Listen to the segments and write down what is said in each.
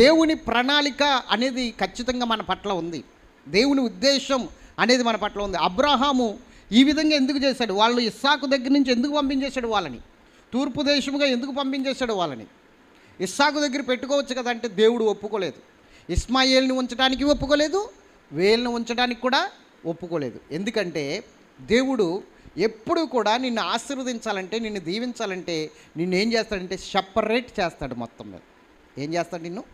దేవుని ప్రణాళిక అనేది ఖచ్చితంగా మన పట్ల ఉంది. దేవుని ఉద్దేశం అనేది మన పట్ల ఉంది. అబ్రహాము ఈ విధంగా ఎందుకు చేశాడు? వాళ్ళు ఇస్సాకు దగ్గర నుంచి ఎందుకు పంపించేశాడు వాళ్ళని? తూర్పు దేశముగా ఎందుకు పంపించేశాడు వాళ్ళని? ఇస్సాకు దగ్గర పెట్టుకోవచ్చు కదా అంటే దేవుడు ఒప్పుకోలేదు. ఇస్మాయిల్ని ఉంచడానికి ఒప్పుకోలేదు వేల్ని ఉంచడానికి కూడా ఒప్పుకోలేదు. ఎందుకంటే దేవుడు ఎప్పుడు కూడా నిన్ను ఆశీర్వదించాలంటే నిన్ను దీవించాలంటే నిన్ను ఏం చేస్తాడంటే సపరేట్ చేస్తాడు మొత్తం మీద. ఏం చేస్తాడు నిన్ను?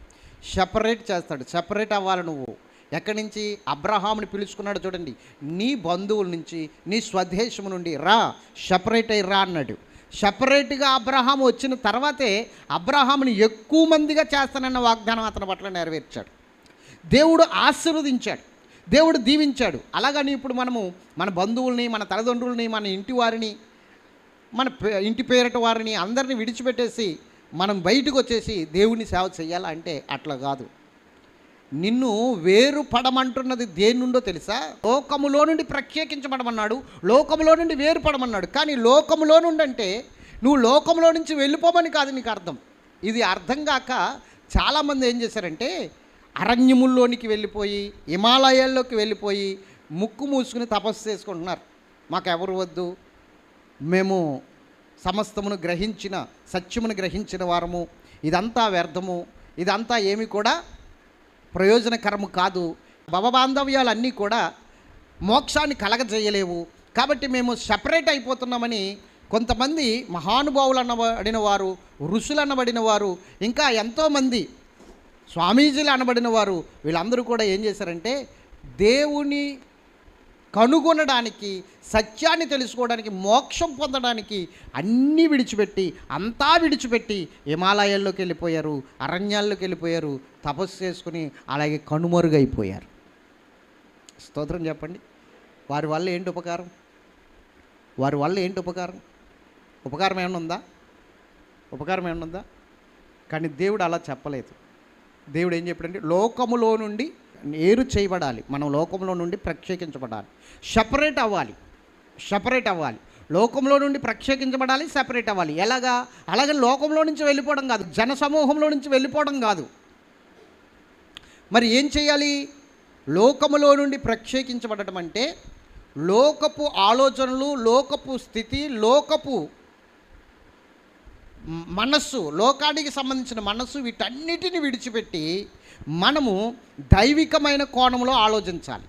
సెపరేట్ చేస్తాడు. సెపరేట్ అవ్వాలి నువ్వు. ఎక్కడి నుంచి? అబ్రహాముని పిలుచుకున్నాడు చూడండి. నీ బంధువుల నుంచి నీ స్వదేశం నుండి రా సెపరేట్ అయ్యి రా అన్నాడు. సపరేట్గా అబ్రహాం వచ్చిన తర్వాతే అబ్రహాముని ఎక్కువ మందిగా చేస్తానన్న వాగ్దానం అతని పట్ల నెరవేర్చాడు. దేవుడు ఆశీర్వదించాడు. దేవుడు దీవించాడు. అలాగని ఇప్పుడు మనము మన బంధువుల్ని మన తల్లిదండ్రుల్ని మన ఇంటి వారిని మన పే- ఇంటి పేరటి వారిని అందరిని విడిచిపెట్టేసి మనం బయటకు వచ్చేసి దేవుని సేవ చేయాలంటే అట్లా కాదు. నిన్ను వేరు పడమంటున్నది దేని నుండో తెలుసా? లోకములో నుండి ప్రత్యేకించబడమన్నాడు లోకములో నుండి వేరు పడమన్నాడు. కానీ లోకములో నుండి అంటే నువ్వు లోకంలో నుంచి వెళ్ళిపోమని కాదు నీకు అర్థం. ఇది అర్థం కాక చాలామంది ఏం చేశారంటే అరణ్యముల్లోనికి వెళ్ళిపోయి హిమాలయాల్లోకి వెళ్ళిపోయి ముక్కు మూసుకుని తపస్సు చేసుకుంటున్నారు. మాకు ఎవరు వద్దు? మేము సమస్తమును గ్రహించిన సత్యమును గ్రహించిన వారము. ఇదంతా వ్యర్థము. ఇదంతా ఏమి కూడా ప్రయోజనకరము కాదు. భవబాంధవ్యాలన్నీ కూడా మోక్షాన్ని కలగజేయలేవు. కాబట్టి మేము సపరేట్ అయిపోతున్నామని కొంతమంది మహానుభావులు అనబడిన వారు ఋషులు అనబడిన వారు ఇంకా ఎంతోమంది స్వామీజీలు అనబడిన వారు వీళ్ళందరూ కూడా ఏం చేశారంటే దేవుని కనుగొనడానికి సత్యాన్ని తెలుసుకోవడానికి మోక్షం పొందడానికి అన్నీ విడిచిపెట్టి అంతా విడిచిపెట్టి హిమాలయాల్లోకి వెళ్ళిపోయారు అరణ్యాల్లోకి వెళ్ళిపోయారు తపస్సు చేసుకుని అలాగే కనుమరుగైపోయారు. స్తోత్రం చెప్పండి. వారి వల్ల ఏంటి ఉపకారం? వారి వల్ల ఏంటి ఉపకారం? ఉపకారం ఏమైనా ఉందా? ఉపకారం ఏమైనా ఉందా? కానీ దేవుడు అలా చెప్పలేదు. దేవుడు ఏం చెప్పాడంటే లోకములో నుండి ఏరు చేయబడాలి. మనం లోకంలో నుండి ప్రత్యేకించబడాలి. సపరేట్ అవ్వాలి. సపరేట్ అవ్వాలి. లోకంలో నుండి ప్రక్షేకించబడాలి సపరేట్ అవ్వాలి. ఎలాగా? అలాగే లోకంలో నుంచి వెళ్ళిపోవడం కాదు. జన సమూహంలో నుంచి వెళ్ళిపోవడం కాదు. మరి ఏం చేయాలి? లోకములో నుండి ప్రక్షేకించబడటం అంటే లోకపు ఆలోచనలు లోకపు స్థితి లోకపు మనస్సు లోకానికి సంబంధించిన మనస్సు వీటన్నిటిని విడిచిపెట్టి మనము దైవికమైన కోణంలో ఆలోచించాలి.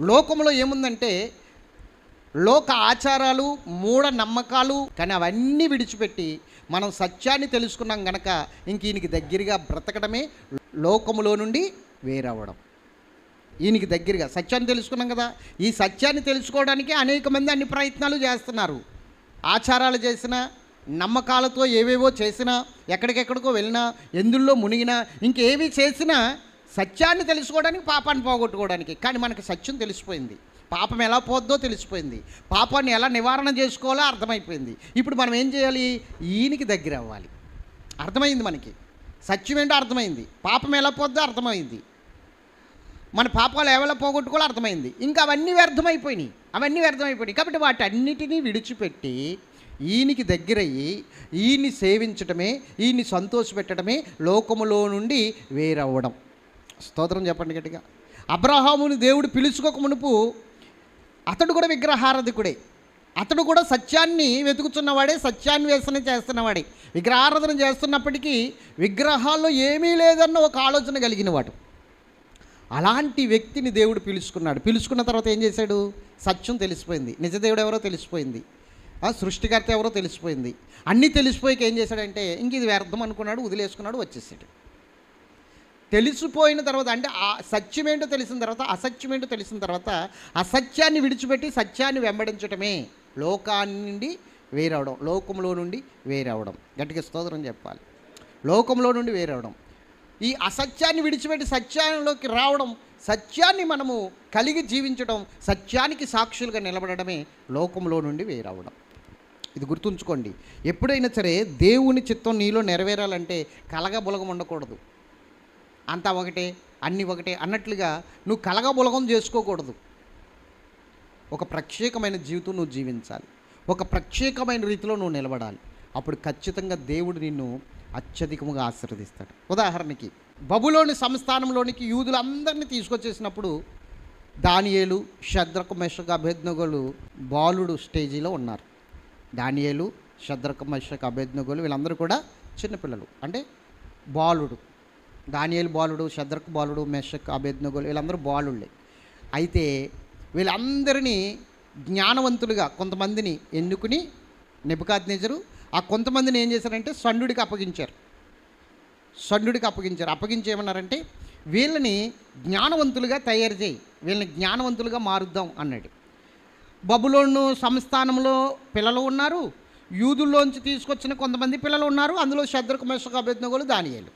లోకంలో ఏముందంటే లోక ఆచారాలు మూఢ నమ్మకాలు కానీ అవన్నీ విడిచిపెట్టి మనం సత్యాన్ని తెలుసుకున్నాం గనక ఇంక ఈయనకి దగ్గరగా బ్రతకడమే లోకములో నుండి వేరవ్వడం ఈయనకి దగ్గరగా సత్యాన్ని తెలుసుకున్నాం కదా. ఈ సత్యాన్ని తెలుసుకోవడానికి అనేక మంది అన్ని ప్రయత్నాలు చేస్తున్నారు. ఆచారాలు చేసినా నమ్మకాలతో ఏవేవో చేసినా ఎక్కడికెక్కడికో వెళ్ళినా ఎందుల్లో మునిగినా ఇంకేవి చేసినా సత్యాన్ని తెలుసుకోవడానికి పాపాన్ని పోగొట్టుకోవడానికి. కానీ మనకి సత్యం తెలిసిపోయింది. పాపం ఎలా పోద్దో తెలిసిపోయింది. పాపాన్ని ఎలా నివారణ చేసుకోవాలో అర్థమైపోయింది. ఇప్పుడు మనం ఏం చేయాలి? ఈయనకి దగ్గర అవ్వాలి. అర్థమైంది మనకి? సత్యం ఏంటో అర్థమైంది. పాపం ఎలా పోద్దో అర్థమైంది. మన పాపాలు ఎవరి పోగొట్టుకోవాలో అర్థమైంది. ఇంకా అవన్నీ వ్యర్థమైపోయినాయి. అవన్నీ వ్యర్థమైపోయినాయి. కాబట్టి వాటన్నిటినీ విడిచిపెట్టి ఈయనికి దగ్గరయ్యి ఈయన్ని సేవించటమే ఈయన్ని సంతోషపెట్టడమే లోకములో నుండి వేరవ్వడం. స్తోత్రం చెప్పండి గట్టిగా. అబ్రహాముని దేవుడు పిలుచుకోక మునుపు అతడు కూడా విగ్రహారధికుడే. అతడు కూడా సత్యాన్ని వెతుకుతున్నవాడే సత్యాన్వేషణ చేస్తున్నవాడే. విగ్రహారాధన చేస్తున్నప్పటికీ విగ్రహాల్లో ఏమీ లేదన్న ఒక ఆలోచన కలిగిన వాడు. అలాంటి వ్యక్తిని దేవుడు పిలుచుకున్నాడు. పిలుచుకున్న తర్వాత ఏం చేశాడు? సత్యం తెలిసిపోయింది. నిజదేవుడు ఎవరో తెలిసిపోయింది. ఆ సృష్టికర్త ఎవరో తెలిసిపోయింది. అన్నీ తెలిసిపోయాక ఏం చేశాడంటే ఇంక ఇది వ్యర్థం అనుకున్నాడు వదిలేసుకున్నాడు వచ్చేసాడు. తెలిసిపోయిన తర్వాత అంటే ఆ సత్యం తెలిసిన తర్వాత అసత్యమేంటో తెలిసిన తర్వాత అసత్యాన్ని విడిచిపెట్టి సత్యాన్ని వెంబడించటమే. లోకాన్ని నుండి వేరవడం లోకంలో నుండి వేరవడం. గట్టిగా స్తోత్రం చెప్పాలి. లోకంలో నుండి వేరవడం. ఈ అసత్యాన్ని విడిచిపెట్టి సత్యంలోకి రావడం సత్యాన్ని మనము కలిగి జీవించడం సత్యానికి సాక్షులుగా నిలబడమే లోకంలో నుండి వేరవడం. ఇది గుర్తుంచుకోండి. ఎప్పుడైనా సరే దేవుని చిత్తం నీలో నెరవేరాలంటే కలగబులగం ఉండకూడదు అంతా ఒకటే అన్నీ ఒకటే అన్నట్లుగా నువ్వు కలగబులగం చేసుకోకూడదు. ఒక ప్రత్యేకమైన జీవితం నువ్వు జీవించాలి. ఒక ప్రత్యేకమైన రీతిలో నువ్వు నిలబడాలి. అప్పుడు ఖచ్చితంగా దేవుడు నిన్ను అత్యధికముగా ఆశీర్వదిస్తాడు. ఉదాహరణకి బబులోని సంస్థానంలోనికి యూదులందరినీ తీసుకొచ్చేసినప్పుడు దానియేలు శద్రకు మెషక అభేజ్ఞగోలు బాలుడు స్టేజీలో ఉన్నారు. దానియేలు శద్రకు మెషక అభేజ్ఞగోలు వీళ్ళందరూ కూడా చిన్నపిల్లలు. అంటే బాలుడు. దానియల్ బాలుడు శద్రకు బాలుడు మెషక్ అభేజ్ఞగోలు వీళ్ళందరూ బాలుళ్ళే. అయితే వీళ్ళందరినీ జ్ఞానవంతులుగా కొంతమందిని ఎన్నుకుని నెబుకాద్నేజరు ఆ కొంతమందిని ఏం చేశారంటే సండుడికి అప్పగించారు. సండుడికి అప్పగించారు. అప్పగించి ఏమన్నారంటే వీళ్ళని జ్ఞానవంతులుగా తయారు చేయి వీళ్ళని జ్ఞానవంతులుగా మారుద్దాం అన్నాడు. బబులోను సంస్థానంలో పిల్లలు ఉన్నారు యూదుల్లోంచి తీసుకొచ్చిన కొంతమంది పిల్లలు ఉన్నారు అందులో శద్రకు మెషక అభ్యర్థనగోలు దానియాలు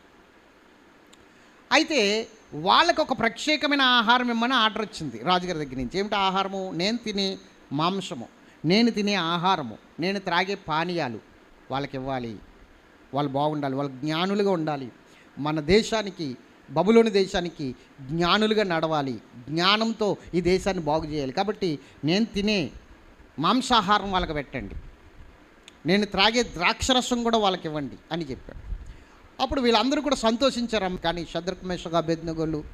అయితే వాళ్ళకు ఒక ప్రత్యేకమైన ఆహారం ఇమ్మని ఆర్డర్ వచ్చింది. రాజుగారి దగ్గర నుంచి. ఏమిటి ఆహారము? నేను తినే మాంసము నేను తినే ఆహారము నేను త్రాగే పానీయాలు వాళ్ళకి ఇవ్వాలి. వాళ్ళు బాగుండాలి వాళ్ళు జ్ఞానులుగా ఉండాలి. మన దేశానికి బబులోని దేశానికి జ్ఞానులుగా నడవాలి. జ్ఞానంతో ఈ దేశాన్ని బాగు చేయాలి. కాబట్టి నేను తినే మాంసాహారం వాళ్ళకి పెట్టండి. నేను త్రాగే ద్రాక్షరసం కూడా వాళ్ళకి ఇవ్వండి అని చెప్పాడు. అప్పుడు వీళ్ళందరూ కూడా సంతోషించారు కానీ శద్రక్ మేషగా బెద్నగోళ్ళు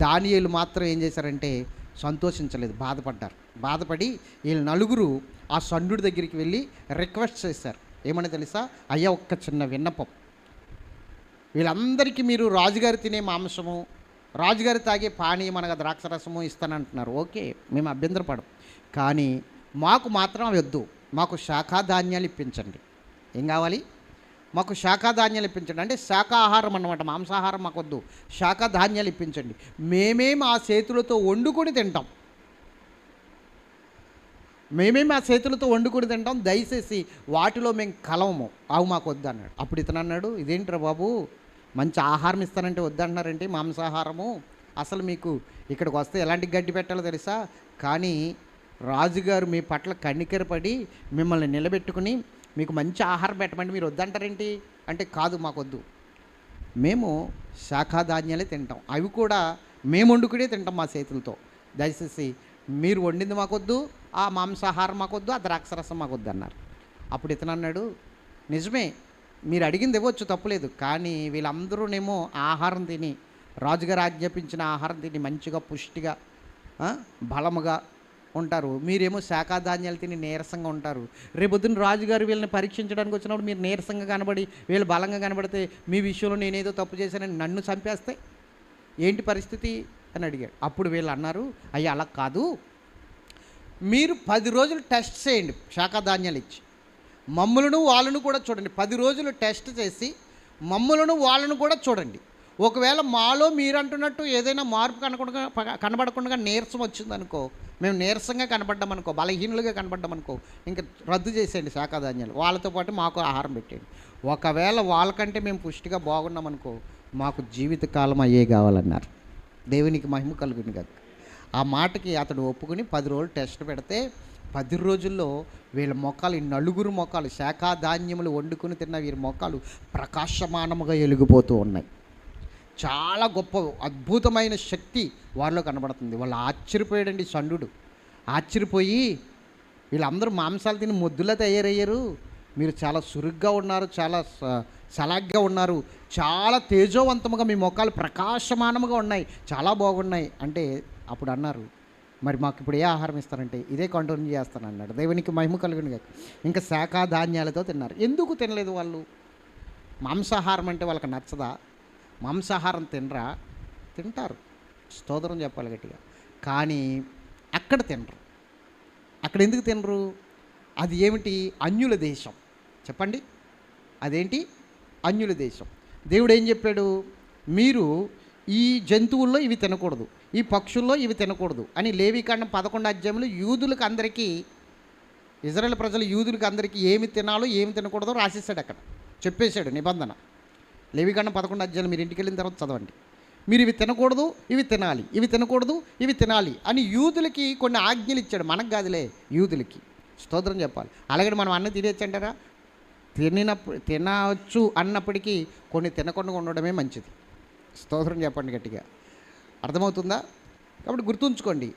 దానియలు మాత్రం ఏం చేశారంటే సంతోషించలేదు బాధపడ్డారు. బాధపడి వీళ్ళు నలుగురు ఆ సండుడి దగ్గరికి వెళ్ళి రిక్వెస్ట్ చేశారు. ఏమని తెలుసా? అయ్యా ఒక్క చిన్న విన్నపం. వీళ్ళందరికీ మీరు రాజుగారు తినే మాంసము రాజుగారు తాగే పానీయం అనగా ద్రాక్షరసము ఇస్తానంటున్నారు. ఓకే మేము అభ్యంతరపడం కానీ మాకు మాత్రం వద్దు. మాకు శాఖా ధాన్యాలు ఇప్పించండి. ఏం కావాలి? మాకు శాఖాధాన్యాలు ఇప్పించండి. అంటే శాఖాహారం అన్నమాట మాంసాహారం మాకు వద్దు శాఖాధాన్యాలు ఇప్పించండి. మేమేం ఆ చేతులతో వండుకొని తింటాం. మేమేం ఆ చేతులతో వండుకొని తింటాం. దయచేసి వాటిలో మేము కలవము. అవి మాకు వద్దు అన్నాడు. అప్పుడు ఇతను అన్నాడు ఇదేంట్రా బాబు? మంచి ఆహారం ఇస్తానంటే వద్దంటున్నారంటే మాంసాహారము? అసలు మీకు ఇక్కడికి వస్తే ఎలాంటి గడ్డి పెట్టాలో తెలుసా? కానీ రాజుగారు మీ పట్ల కన్నికరపడి మిమ్మల్ని నిలబెట్టుకుని మీకు మంచి ఆహారం పెట్టమంటే మీరు వద్దంటారేంటి? అంటే కాదు మాకొద్దు. మేము శాఖాధాన్యాలే తింటాం. అవి కూడా మేము వండుకునే తింటాం మా చేతులతో. దయచేసి మీరు వండింది మాకొద్దు ఆ మాంసాహారం మాకొద్దు ఆ ద్రాక్షరసం మాకొద్దు అన్నారు. అప్పుడు ఇతను అన్నాడు నిజమే మీరు అడిగింది ఇవ్వచ్చు తప్పులేదు కానీ వీళ్ళందరూనేమో ఆహారం తిని రాజుగారు ఆజ్ఞాపించిన ఆహారం తిని మంచిగా పుష్టిగా బలముగా ఉంటారు. మీరేమో శాఖాధాన్యాలు తిని నీరసంగా ఉంటారు. రేపొద్దున రాజుగారు వీళ్ళని పరీక్షించడానికి వచ్చినప్పుడు మీరు నీరసంగా కనబడి వీళ్ళు బలంగా కనబడితే మీ విషయంలో నేనేదో తప్పు చేశానని నన్ను చంపేస్తే ఏంటి పరిస్థితి అని అడిగాడు. అప్పుడు వీళ్ళు అన్నారు అయ్యి అలా కాదు. మీరు పది రోజులు టెస్ట్ చేయండి శాఖాధాన్యాలు ఇచ్చి. మమ్ములను వాళ్ళను కూడా చూడండి. పది రోజులు టెస్ట్ చేసి మమ్ములను వాళ్ళను కూడా చూడండి. ఒకవేళ మాలో మీరు అంటున్నట్టు ఏదైనా మార్పు కనకుండా కనబడకుండా నీరసం వచ్చిందనుకో మేము నీరసంగా కనబడ్డామనుకో బలహీనులుగా కనబడ్డామనుకో ఇంకా రద్దు చేసేయండి శాఖాధాన్యాలు. వాళ్ళతో పాటు మాకు ఆహారం పెట్టేయండి. ఒకవేళ వాళ్ళకంటే మేము పుష్టిగా బాగున్నామనుకో మాకు జీవితకాలం అయ్యే కావాలన్నారు. దేవునికి మహిమ కలుగుని కాదు ఆ మాటకి అతడు ఒప్పుకుని పది రోజులు టెస్ట్ పెడితే పది రోజుల్లో వీళ్ళ మొక్కలు నలుగురు మొక్కలు శాఖాధాన్యములు వండుకుని తిన్న వీరి మొక్కలు ప్రకాశమానముగా వెలిగిపోతూ ఉన్నాయి. చాలా గొప్ప అద్భుతమైన శక్తి వారిలో కనబడుతుంది. వాళ్ళు ఆశ్చర్యపోయాడండి సండు ఆశ్చర్యపోయి వీళ్ళందరూ మాంసాలు తిని మొద్దులా తయారయ్యారు. మీరు చాలా సురుగ్గా ఉన్నారు చాలా సలాగ్గా ఉన్నారు. చాలా తేజోవంతముగా మీ ముఖాలు ప్రకాశమానముగా ఉన్నాయి. చాలా బాగున్నాయి. అంటే అప్పుడు అన్నారు మరి మాకు ఇప్పుడు ఏ ఆహారం ఇస్తారంటే? ఇదే కంటిన్యూ చేస్తాను అన్నాడు. దేవునికి మహిమ కలుగును కాక ఇంకా శాఖ ధాన్యాలతో తిన్నారు. ఎందుకు తినలేదు వాళ్ళు? మాంసాహారం అంటే వాళ్ళకి నచ్చదా? మాంసాహారం తినరా? తింటారు. స్తోత్రం చెప్పాలి గట్టిగా. కానీ అక్కడ తినరు. అక్కడ ఎందుకు తినరు? అది ఏమిటి? అన్యుల దేశం. చెప్పండి. అదేంటి? అన్యుల దేశం. దేవుడు ఏం చెప్పాడు? మీరు ఈ జంతువుల్లో ఇవి తినకూడదు. ఈ పక్షుల్లో ఇవి తినకూడదు అని లేవికాండం పదకొండు అధ్యాయంలో యూదులకు అందరికీ ఇజ్రాయెల్ ప్రజలు యూదులకు అందరికీ ఏమి తినాలో ఏమి తినకూడదో రాసేసాడు అక్కడ. చెప్పేశాడు నిబంధన. లేవికాండం పదకొండు అధ్యాయులు మీరు ఇంటికి వెళ్ళిన తర్వాత చదవండి. మీరు ఇవి తినకూడదు ఇవి తినాలి ఇవి తినకూడదు ఇవి తినాలి అని యూదులకి కొన్ని ఆజ్ఞలు ఇచ్చాడు. మనకు కాదులే యూదులకి. స్తోత్రం చెప్పాలి. అలాగే మనం అన్న తినేచ్చు అంటారా? తినప్పుడు తినవచ్చు అన్నప్పటికీ కొన్ని తినకుండా ఉండడమే మంచిది. స్తోత్రం చెప్పండి గట్టిగా. అర్థమవుతుందా? కాబట్టి గుర్తుంచుకోండి.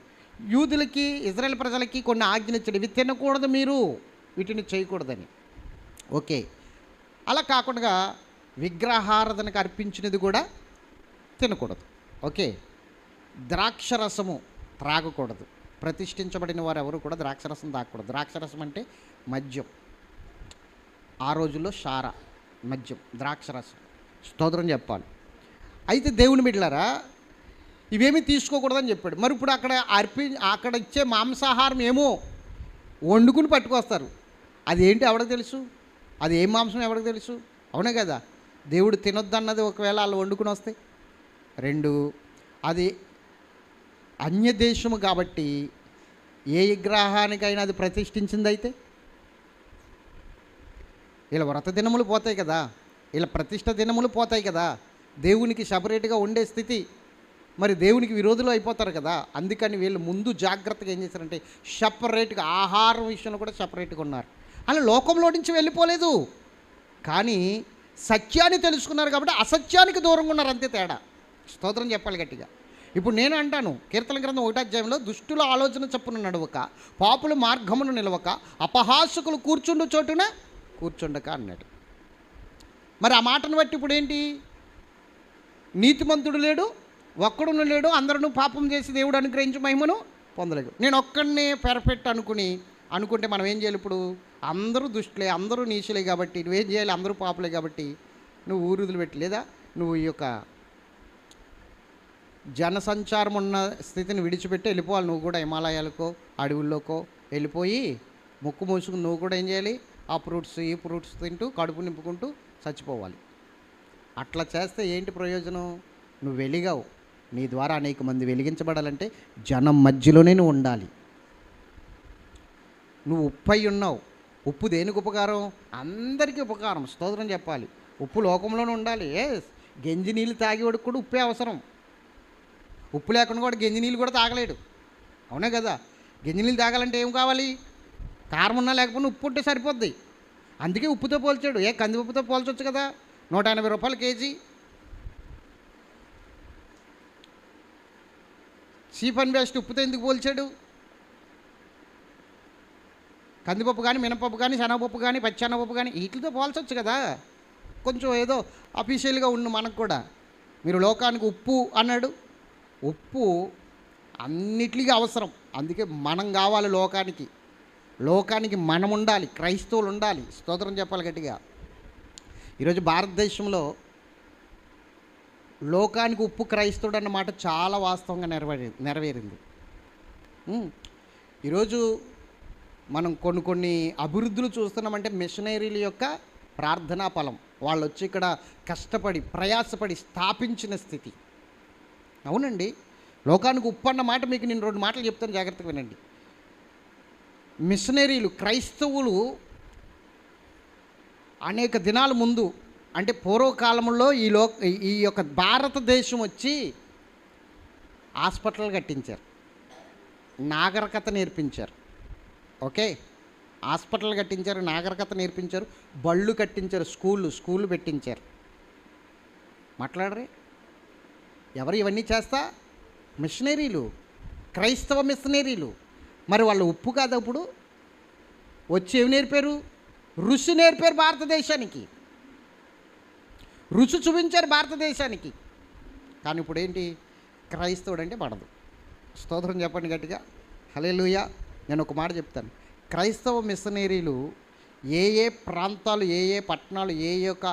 యూదులకి ఇజ్రాయెల్ ప్రజలకి కొన్ని ఆజ్ఞలు ఇచ్చాడు. ఇవి తినకూడదు మీరు వీటిని చేయకూడదని. ఓకే. అలా కాకుండా విగ్రహారాధనకు అర్పించినది కూడా తినకూడదు. ఓకే? ద్రాక్షరసము త్రాగకూడదు. ప్రతిష్ఠించబడిన వారు ఎవరు కూడా ద్రాక్షరసం తాగకూడదు. ద్రాక్షరసం అంటే మద్యం. ఆ రోజుల్లో షారా మద్యం ద్రాక్షరసం. స్తోత్రం చెప్పాలి. అయితే దేవుని బిడ్డలారా ఇవేమీ తీసుకోకూడదని చెప్పాడు. మరి ఇప్పుడు అక్కడ అర్పి అక్కడ ఇచ్చే మాంసాహారం ఏమో వండుకుని పట్టుకొస్తారు. అది ఏంటి ఎవడికి తెలుసు? అది ఏం మాంసం ఎవరికి తెలుసు? అవునే కదా? దేవుడు తినొద్దన్నది ఒకవేళ వాళ్ళు వండుకుని వస్తాయి రెండు అది అన్య దేశము కాబట్టి ఏ విగ్రహానికైనా అది ప్రతిష్ఠించింది అయితే ఇలా వ్రత దినములు పోతాయి కదా. ఇలా ప్రతిష్ట దినములు పోతాయి కదా. దేవునికి సపరేట్గా ఉండే స్థితి. మరి దేవునికి విరోధులు అయిపోతారు కదా. అందుకని వీళ్ళు ముందు జాగ్రత్తగా ఏం చేశారంటే సపరేట్గా ఆహారం విషయంలో కూడా సపరేట్గా ఉన్నారు. అలా లోకంలో నుంచి వెళ్ళిపోలేదు. కానీ సత్యాన్ని తెలుసుకున్నారు కాబట్టి అసత్యానికి దూరంగా ఉన్నారు అంతే తేడా. స్తోత్రం చెప్పాలి గట్టిగా. ఇప్పుడు నేను అంటాను కీర్తన గ్రంథం ఒకటాధ్యాయంలో దుష్టుల ఆలోచన చప్పున నడవక పాపుల మార్గమును నిలవక అపహాసుకులు కూర్చుండు చోటున కూర్చుండక అన్నాడు. మరి ఆ మాటను బట్టి ఇప్పుడు ఏంటి? నీతిమంతుడు లేడు ఒక్కడును లేడు అందరూ పాపం చేసి దేవుడు అనుగ్రహించి మహిమను పొందలేదు. నేను ఒక్కడినే పెరఫెక్ట్ అనుకుని అనుకుంటే మనం ఏం చేయాలి ఇప్పుడు? అందరూ దుష్టులే అందరూ నీచులే కాబట్టి నువ్వేం చేయాలి? అందరూ పాపులే కాబట్టి నువ్వు ఊరుదులు పెట్టి లేదా నువ్వు ఈ యొక్క జనసంచారం ఉన్న స్థితిని విడిచిపెట్టి వెళ్ళిపోవాలి. నువ్వు కూడా హిమాలయాలకో అడవుల్లోకో వెళ్ళిపోయి ముక్కు మూసుకుని నువ్వు కూడా ఏం చేయాలి? ఆ ఫ్రూట్స్ ఈ ఫ్రూట్స్ తింటూ కడుపు నింపుకుంటూ చచ్చిపోవాలి. అట్లా చేస్తే ఏంటి ప్రయోజనం? నువ్వు వెలిగావు. నీ ద్వారా అనేక మంది వెలిగించబడాలంటే జనం మధ్యలోనే నువ్వు ఉండాలి. నువ్వు ఉప్పై ఉన్నావు. ఉప్పు దేనికి ఉపకారం? అందరికీ ఉపకారం. స్తోత్రం చెప్పాలి. ఉప్పు లోకంలోనే ఉండాలి. ఏ గంజి నీళ్ళు తాగేవాడికి కూడా ఉప్పే అవసరం. ఉప్పు లేకుండా కూడా గంజి నీళ్ళు కూడా తాగలేడు. అవునే కదా? గంజి నీళ్ళు తాగాలంటే ఏం కావాలి? కారం ఉన్నా లేకపోయినా ఉప్పు ఉంటే సరిపోద్ది. అందుకే ఉప్పుతో పోల్చాడు. ఏ కందిపప్పుతో పోల్చొచ్చు కదా? నూట ఎనభై రూపాయలు కేజీ. Cheap and best. ఉప్పుతో ఎందుకు పోల్చాడు? కందిపప్పు కానీ మినపప్పు కానీ శనగపప్పు కానీ పచ్చెనగపప్పు కానీ వీటితో పోల్చొచ్చు కదా. కొంచెం ఏదో అఫీషియల్గా ఉండు మనకు కూడా. మీరు లోకానికి ఉప్పు అన్నాడు. ఉప్పు అన్నిటికీ అవసరం. అందుకే మనం కావాలి లోకానికి. లోకానికి మనం ఉండాలి క్రైస్తవులు ఉండాలి. స్తోత్రం చెప్పాలి గట్టిగా. ఈరోజు భారతదేశంలో లోకానికి ఉప్పు క్రైస్తవుడు అన్నమాట చాలా వాస్తవంగా నెరవేరి నెరవేరింది. ఈరోజు మనం కొన్ని కొన్ని అభివృద్ధులు చూస్తున్నామంటే మిషనరీల యొక్క ప్రార్థనా ఫలం. వాళ్ళు వచ్చి ఇక్కడ కష్టపడి ప్రయాసపడి స్థాపించిన స్థితి. అవునండి? లోకానికి ఉప్పన్న మాట మీకు నేను రెండు మాటలు చెప్తాను జాగ్రత్తగా వినండి. మిషనరీలు క్రైస్తవులు అనేక దినాల ముందు అంటే పూర్వకాలంలో ఈ లో ఈ యొక్క భారతదేశం వచ్చి హాస్పిటల్ కట్టించారు. నాగరికత నేర్పించారు. ఓకే. హాస్పిటల్ కట్టించారు నాగరికత నేర్పించారు బళ్ళు కట్టించారు స్కూళ్ళు స్కూళ్ళు పెట్టించారు. మాట్లాడరే. ఎవరు ఇవన్నీ చేస్తా? మిషనరీలు క్రైస్తవ మిషనరీలు. మరి వాళ్ళు ఉప్పు కాదు అప్పుడు వచ్చి ఏమి నేర్పారు? రుచి నేర్పారు భారతదేశానికి. రుచి చూపించారు భారతదేశానికి. కానీ ఇప్పుడు ఏంటి క్రైస్తవుడు అంటే పడదు. స్తోత్రం చెప్పండి గట్టిగా. హలే నేను ఒక మాట చెప్తాను. క్రైస్తవ మిషనరీలు ఏ ఏ ప్రాంతాలు ఏ ఏ పట్టణాలు ఏ యొక్క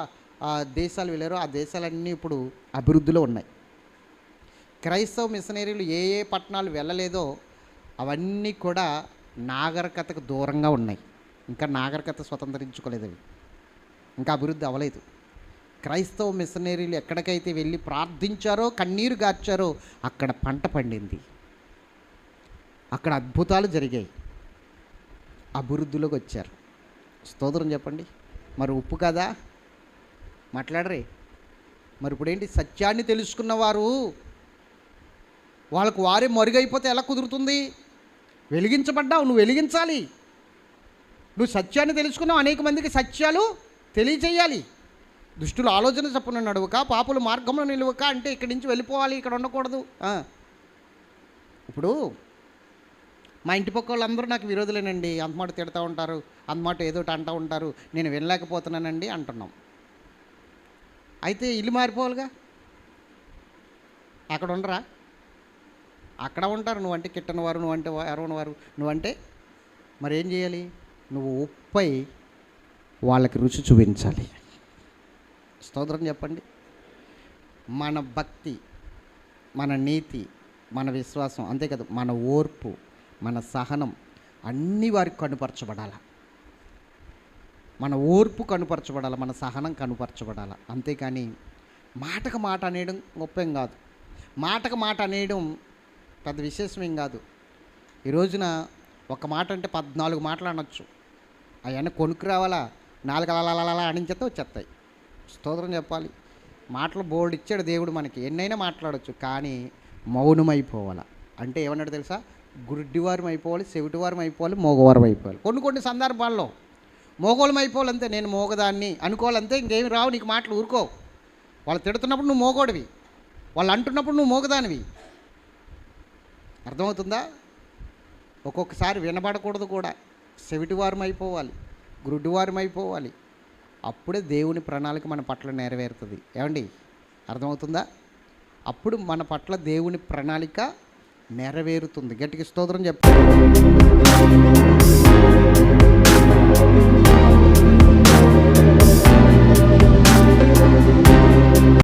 ఆ, దేశాలు వెళ్ళారో ఆ దేశాలన్నీ ఇప్పుడు అభివృద్ధిలో ఉన్నాయి. క్రైస్తవ మిషనరీలు ఏ ఏ పట్టణాలు వెళ్ళలేదో అవన్నీ కూడా నాగరికతకు దూరంగా ఉన్నాయి. ఇంకా నాగరికత స్వతంత్రించుకోలేదు అవి. ఇంకా అభివృద్ధి అవ్వలేదు. క్రైస్తవ మిషనరీలు ఎక్కడికైతే వెళ్ళి ప్రార్థించారో కన్నీరు గార్చారో అక్కడ పంట పండింది. అక్కడ అద్భుతాలు జరిగాయి. అభివృద్ధిలోకి వచ్చారు. స్తోత్రం చెప్పండి. మరి ఉప్పు కదా? మాట్లాడరే. మరి ఇప్పుడు ఏంటి? సత్యాన్ని తెలుసుకున్నవారు వాళ్ళకు వారే మరుగైపోతే ఎలా కుదురుతుంది? వెలిగించబడ్డావు నువ్వు వెలిగించాలి. నువ్వు సత్యాన్ని తెలుసుకున్నావు అనేక మందికి సత్యాలు తెలియచేయాలి దుష్టుల ఆలోచన చప్పున నడువక పాపుల మార్గంలో నిలువక అంటే ఇక్కడి నుంచి వెళ్ళిపోవాలి ఇక్కడ ఉండకూడదు. ఇప్పుడు మా ఇంటి పక్క వాళ్ళందరూ నాకు విరోధులేనండి. అంతమాట తిడతా ఉంటారు అంతమాట ఏదో ఒకటి అంటూ ఉంటారు నేను వినలేకపోతున్నానండి అంటున్నాం. అయితే ఇల్లు మారిపోవాలిగా? అక్కడ ఉండరా? అక్కడ ఉంటారు. నువ్వంటే కిట్టని వారు నువ్వంటే ఎరవని వారు నువ్వంటే మరి ఏం చేయాలి? నువ్వు ఉప్పై వాళ్ళకి రుచి చూపించాలి. స్తోత్రం చెప్పండి. మన భక్తి మన నీతి మన విశ్వాసం అంతే కదా మన ఓర్పు మన సహనం అన్ని వారికి కనుపరచబడాల? మన ఓర్పు కనుపరచబడాలి? మన సహనం కనుపరచబడాలి? అంతేకాని మాటకు మాట అనేయడం గొప్పం కాదు. మాటకు మాట అనేయడం పెద్ద విశేషమేం కాదు. ఈ రోజున ఒక మాట అంటే పద్నాలుగు మాటలు అనొచ్చు. అవన్నీ కొనుక్కు రావాలా? నాలుగు అలా అణించేస్తే వచ్చేస్తాయి. స్తోత్రం చెప్పాలి. మాటలు బోర్డు ఇచ్చాడు దేవుడు మనకి. ఎన్నైనా మాట్లాడచ్చు. కానీ మౌనమైపోవాలా? అంటే ఏమన్నాడు తెలుసా? గుడ్డివారం అయిపోవాలి చెవిటివారం అయిపోవాలి మోగవారం అయిపోవాలి. కొన్ని కొన్ని సందర్భాల్లో మోగోళం అయిపోవాలంతే నేను మోగదాన్ని అనుకోవాలంతే ఇంకేమి రావు నీకు మాటలు ఊరుకో వాళ్ళు తిడుతున్నప్పుడు నువ్వు మోగోడివి వాళ్ళు అంటున్నప్పుడు నువ్వు మోగదానివి. అర్థమవుతుందా? ఒక్కొక్కసారి వినబడకూడదు కూడా. చెవిటివారం అయిపోవాలి గుడ్డివారం అయిపోవాలి. అప్పుడే దేవుని ప్రణాళిక మన పట్ల నెరవేరుతుంది. ఏమండి? అర్థమవుతుందా? అప్పుడు మన పట్ల దేవుని ప్రణాళిక నెరవేరుతుంది. గట్టికి స్తోత్రం చెప్తాను